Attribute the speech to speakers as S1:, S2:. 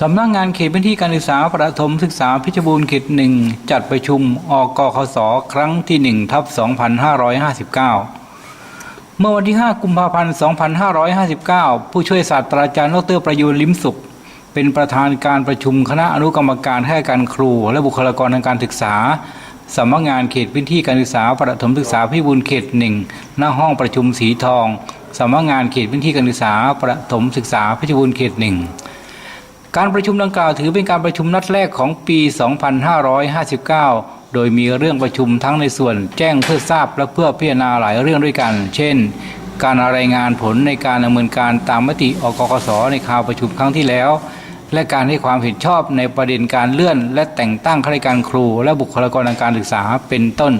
S1: สำนักงานเขตพื้นที่การศึกษาประถมศึกษาพชรบูรณ์เขตหนึ่งจัดประชุมอกกขสครั้งที่1ทับ2559 เมื่อวันที่ 5 กุมภาพันธ์ 2559 ผู้ช่วยศาสตราจารย์ดรประยูนลิมสุข เป็นประธานการประชุมคณะอนุกรรมการให้การครู และบุคลากรทางการศึกษาสำนักงานเขตพื้นที่การศึกษาประถมศึกษาพิบูลเขตหนึ่งหน้าห้องประชุมสีทองสำนักงานเขตพื้นที่การศึกษาประถมศึกษาพชรบูรณ์เขตหนึ่ง การประชุมดังกล่าวถือเป็นการประชุมนัดแรกของปี 2559 โดยมีเรื่องประชุมทั้งในส่วนแจ้งเพื่อทราบและเพื่อพิจารณาหลายเรื่องด้วยกัน เช่น การรายงานผลในการดำเนินการตามมติอกกสในคราวประชุมครั้งที่แล้ว และการให้ความเห็นชอบในประเด็นการเลื่อน และแต่งตั้งข้าราชการครู และบุคลากรทางการศึกษาเป็นต้น